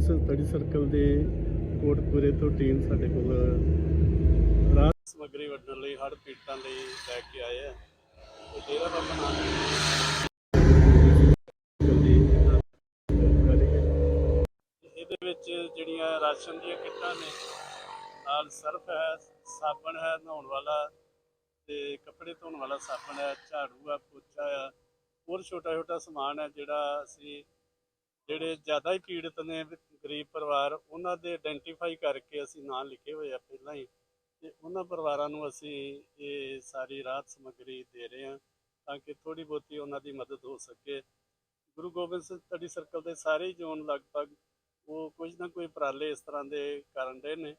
Study circle ਦੇ ਕੋਟਪੂਰੇ ਤੋਂ team ਸਾਡੇ ਕੋਲ ਰਾਹਤ ਸਮੱਗਰੀ ਵੰਡਣ ਲਈ, ਹੜ੍ਹ ਪੀੜਤਾਂ ਲਈ ਲੈ ਕੇ ਆਏ ਆ। ਤੇ ਡੇਰਾ ਬਾਬਾ ਨਾਨਕ ਇਹਦੇ ਵਿੱਚ ਜਿਹੜੀਆਂ ਰਾਸ਼ਨ ਦੀਆਂ ਕਿੱਟਾਂ ਨੇ, ਨਾਲ ਸਰਫ ਹੈ, ਸਾਬਣ ਹੈ, ਨਹਾਉਣ ਵਾਲਾ ਤੇ ਕੱਪੜੇ ਧੋਣ ਵਾਲਾ ਸਾਬਣ ਹੈ, ਝਾੜੂ ਆ ਪੋਚਾ ਆ ਹੋਰ ਛੋਟਾ ਛੋਟਾ ਸਮਾਨ ਹੈ ਜਿਹੜਾ ਅਸੀਂ ਜਿਹੜੇ ਜ਼ਿਆਦਾ ਹੀ ਪੀੜਤ ਨੇ ਗਰੀਬ ਪਰਿਵਾਰ, ਉਹਨਾਂ ਦੇ ਆਇਡੈਂਟੀਫਾਈ ਕਰਕੇ ਅਸੀਂ ਨਾਂ ਲਿਖੇ ਹੋਏ ਆ ਪਹਿਲਾਂ ਹੀ। ਤੇ ਉਹਨਾਂ ਪਰਿਵਾਰਾਂ ਨੂੰ ਅਸੀਂ ਇਹ ਸਾਰੀ ਰਾਹਤ ਸਮੱਗਰੀ ਦੇ ਰਹੇ ਹਾਂ ਤਾਂ ਕਿ ਥੋੜੀ ਬਹੁਤੀ ਉਹਨਾਂ ਦੀ ਮਦਦ ਹੋ ਸਕੇ। ਗੁਰੂ ਗੋਬਿੰਦ ਸਿੰਘ ਸਟੱਡੀ ਸਰਕਲ ਦੇ ਸਾਰੇ ਹੀ ਜ਼ੋਨ ਲਗਭਗ ਉਹ ਕੁਝ ਨਾ ਕੋਈ ਉਪਰਾਲੇ ਇਸ ਤਰ੍ਹਾਂ ਦੇ ਕਰਨ ਰਹੇ ਨੇ।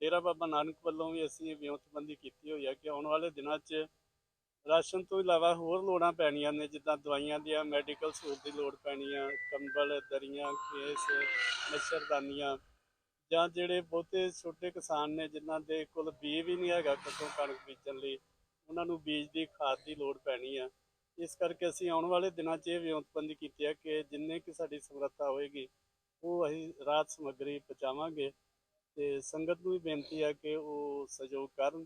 ਡੇਰਾ ਬਾਬਾ ਨਾਨਕ ਵੱਲੋਂ ਵੀ ਅਸੀਂ ਵਿਉਂਤਬੰਦੀ ਕੀਤੀ ਹੋਈ ਹੈ ਕਿ ਆਉਣ ਵਾਲੇ ਦਿਨਾਂ 'ਚ ਰਾਸ਼ਨ ਤੋਂ ਇਲਾਵਾ ਹੋਰ ਲੋੜਾਂ ਪੈਣੀਆਂ ਨੇ, ਜਿੱਦਾਂ ਦਵਾਈਆਂ ਦੀਆਂ ਮੈਡੀਕਲ ਸਹੂਲਤ ਦੀ ਲੋੜ ਪੈਣੀ ਆ ਕੰਬਲ, ਦਰੀਆਂ, ਕੇਸ, ਮੱਛਰਦਾਨੀਆਂ ਜਾਂ ਜਿਹੜੇ ਬਹੁਤੇ ਛੋਟੇ ਕਿਸਾਨ ਨੇ, ਜਿਨ੍ਹਾਂ ਦੇ ਕੋਲ ਬੀਜ ਵੀ ਨਹੀਂ ਹੈਗਾ ਕਦੋਂ ਕਣਕ ਬੀਜਣ ਲਈ, ਉਹਨਾਂ ਨੂੰ ਬੀਜ ਦੀ ਖਾਦ ਦੀ ਲੋੜ ਪੈਣੀ ਆ। ਇਸ ਕਰਕੇ ਅਸੀਂ ਆਉਣ ਵਾਲੇ ਦਿਨਾਂ 'ਚ ਇਹ ਵਿਉਂਤਬੰਦੀ ਕੀਤੀ ਹੈ ਕਿ ਜਿੰਨੇ ਕਿ ਸਾਡੀ ਸਮਰੱਥਾ ਹੋਏਗੀ, ਉਹ ਅਸੀਂ ਰਾਤ ਸਮੱਗਰੀ ਪਹੁੰਚਾਵਾਂਗੇ ਤੇ ਸੰਗਤ ਨੂੰ ਵੀ ਬੇਨਤੀ ਆ ਕਿ ਉਹ ਸਹਿਯੋਗ ਕਰਨ,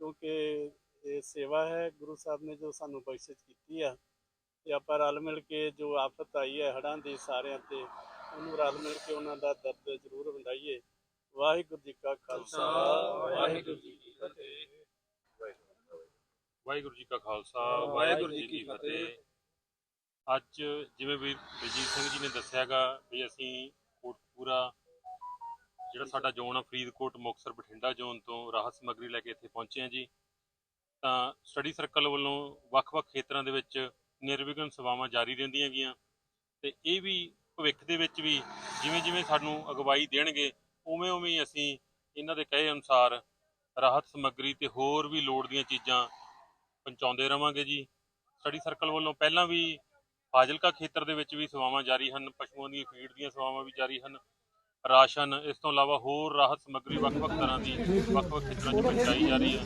ਕਿਉਂਕਿ ਇਹ ਸੇਵਾ ਹੈ, ਗੁਰੂ ਸਾਹਿਬ ਨੇ ਜੋ ਸਾਨੂੰ ਬਖਸ਼ਿਸ਼ ਕੀਤੀ ਆ, ਤੇ ਆਪਾਂ ਰਲ ਮਿਲ ਕੇ ਜੋ ਆਫਤ ਆਈ ਹੈ ਹੜਾਂ ਦੀ ਸਾਰਿਆਂ ਤੇ, ਉਹਨੂੰ ਰਲ ਮਿਲ ਕੇ ਉਹਨਾਂ ਦਾ ਦਰਦ ਜ਼ਰੂਰ ਵੰਡਾਈਏ। ਵਾਹਿਗੁਰੂ ਜੀ ਕਾ ਖਾਲਸਾ। ਵਾਹਿਗੁਰੂ ਜੀ ਕੀ ਫਤਿਹ। ਵਾਹਿਗੁਰੂ ਜੀ ਕਾ ਖਾਲਸਾ, ਵਾਹਿਗੁਰੂ ਜੀ ਕੀ ਫਤਿਹ। ਅੱਜ ਜਿਵੇਂ ਵੀ ਬਲਜੀਤ ਸਿੰਘ ਜੀ ਨੇ ਦੱਸਿਆਗਾ ਵੀ ਅਸੀਂ ਕੋਟਪੂਰਾ, ਜਿਹੜਾ ਸਾਡਾ ਜ਼ੋਨ ਆ, ਫਰੀਦਕੋਟ ਮੁਕਤਸਰ ਬਠਿੰਡਾ ਜ਼ੋਨ ਤੋਂ ਰਾਹਤ ਸਮੱਗਰੀ ਲੈ ਕੇ ਇੱਥੇ ਪਹੁੰਚੇ ਆ ਜੀ। ਤਾਂ ਸਟੱਡੀ ਸਰਕਲ ਵੱਲੋਂ ਵੱਖ-ਵੱਖ ਖੇਤਰਾਂ ਦੇ ਵਿੱਚ ਨਿਰਵਿਘਨ ਸੇਵਾਵਾਂ ਜਾਰੀ ਰਹਿੰਦੀਆਂ ਗੀਆਂ ਤੇ ਇਹ ਵੀ ਭਵਿੱਖ ਦੇ ਵਿੱਚ ਵੀ ਜਿਵੇਂ ਜਿਵੇਂ ਸਾਨੂੰ ਅਗਵਾਈ ਦੇਣਗੇ ਉਵੇਂ ਉਵੇਂ ਅਸੀਂ ਇਹਨਾਂ ਦੇ ਕਹੇ ਅਨੁਸਾਰ ਰਾਹਤ ਸਮੱਗਰੀ ਤੇ ਹੋਰ ਵੀ ਲੋੜ ਦੀਆਂ ਚੀਜ਼ਾਂ ਪਹੁੰਚਾਉਂਦੇ ਰਵਾਂਗੇ ਜੀ। ਸਟੱਡੀ ਸਰਕਲ ਵੱਲੋਂ ਪਹਿਲਾਂ ਵੀ ਫਾਜ਼ਿਲਕਾ ਖੇਤਰ ਦੇ ਵਿੱਚ ਵੀ ਸੇਵਾਵਾਂ ਜਾਰੀ ਹਨ, ਪਸ਼ੂਆਂ ਦੀ ਫੀਡ ਦੀਆਂ ਸੇਵਾਵਾਂ ਵੀ ਜਾਰੀ ਹਨ। ਰਾਸ਼ਨ, ਇਸ ਤੋਂ ਇਲਾਵਾ ਹੋਰ ਰਾਹਤ ਸਮੱਗਰੀ ਵੱਖ-ਵੱਖ ਤਰ੍ਹਾਂ ਦੀ ਵੱਖ-ਵੱਖ ਖੇਤਰਾਂ 'ਚ ਪਹੁੰਚਾਈ ਜਾ ਰਹੀ ਹੈ।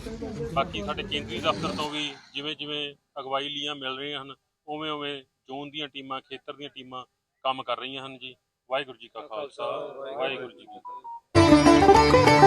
ਬਾਕੀ ਸਾਡੇ ਕੇਂਦਰੀ ਦਫ਼ਤਰ ਤੋਂ ਵੀ ਜਿਵੇਂ-ਜਿਵੇਂ ਅਗਵਾਈ ਲੀਆਂ ਮਿਲ ਰਹੀਆਂ ਹਨ, ਉਵੇਂ-ਉਵੇਂ ਜ਼ੋਨ ਦੀਆਂ ਟੀਮਾਂ, ਖੇਤਰ ਦੀਆਂ ਟੀਮਾਂ ਕੰਮ ਕਰ ਰਹੀਆਂ ਹਨ ਜੀ। ਵਾਹਿਗੁਰੂ ਜੀ ਕਾ ਖਾਲਸਾ, ਵਾਹਿਗੁਰੂ ਜੀ ਕੀ ਫਤਿਹ।